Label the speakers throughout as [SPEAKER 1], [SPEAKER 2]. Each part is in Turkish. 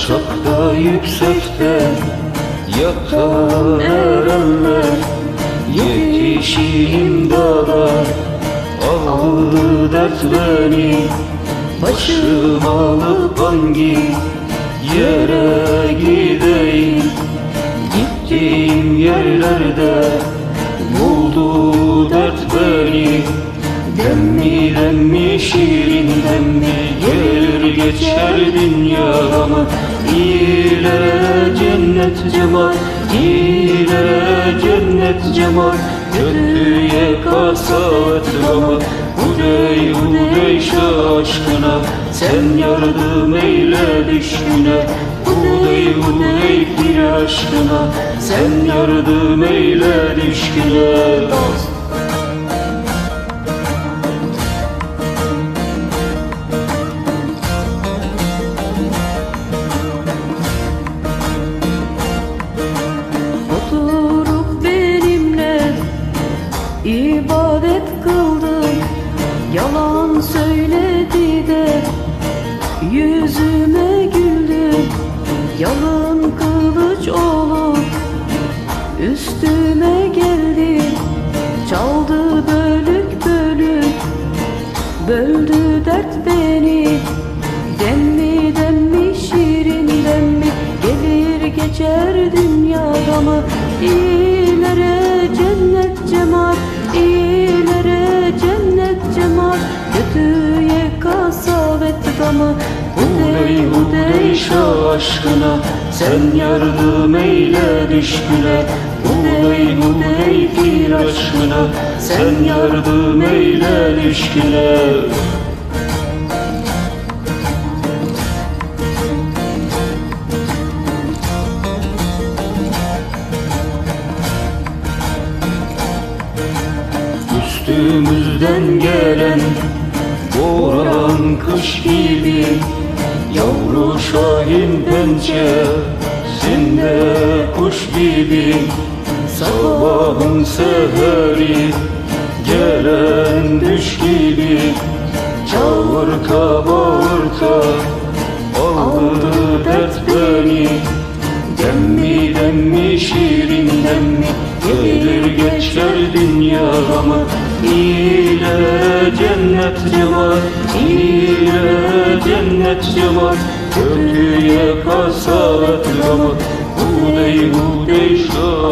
[SPEAKER 1] Alçakta yüksekte Yakan erenler Yetişeyim dağda Aldı dert beni. Başım alıp hangi yere gideyim? Gittiğim yerlerde buldu dert beni. Demmi demmi şirin demmi Gelir geçer dünyamı İyilere cennet cemal İyilere cennet cemal Kötüye kasavet gama Hudey hudey aşkına Sen yardım eyle düşküne Hudey hudey bir aşkına Sen yardım eyle düşküne.
[SPEAKER 2] Oturup Yalın kılıç olup üstüme geldi. Çaldı bölük bölük Böldü dert beni. Demmi demmi şirin demmi Gelir geçer dünyada mı? İyilere cennet cemal İyilere cennet cemal Kötüye kasavet gamı
[SPEAKER 1] Hudey hudey aşkına Sen yardım eyle düşküne. Hudey hudey bir aşkına Sen yardım eyle düşküne. Üstümüzden gelen Boran kış gibi şahin pençesinde kuş gibi Sabahın seheri gelen düş gibi Çağırta bağırta aldı dert beni. Demmi demmi şirin demmi Gelir geçer dünyamı İyilere cennet cemal İyilere cennet cemal Kötüye kasavet gamı Hudey hudey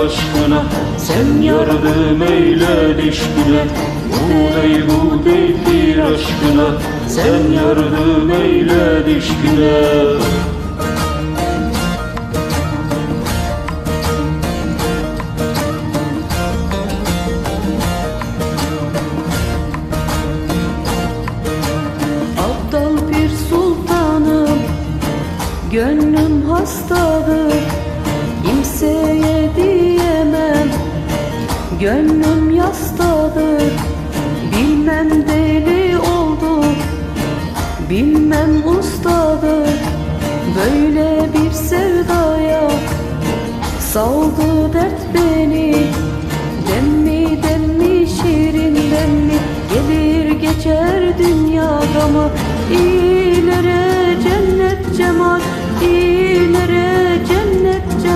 [SPEAKER 1] aşkına Sen yardım eyle düşküne Hudey hudey bir aşkına? Sen yardım eyle düşküne
[SPEAKER 2] Gönlüm hastadır Kimseye diyemem. Gönlüm yastadır Bilmem deli oldu Bilmem ustadır Böyle bir sevdaya. Saldı dert beni Demmi demmi şirin demmi Gelir geçer dünyada mı İyilere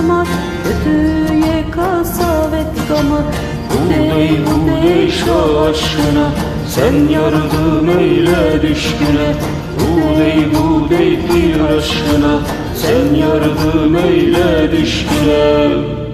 [SPEAKER 2] cemal Kötüye kasavet gamı
[SPEAKER 1] Hudey hudey aşkına Sen yardım eyle düşküne. Hudey hudey bir aşkına Sen yardım eyle düşküne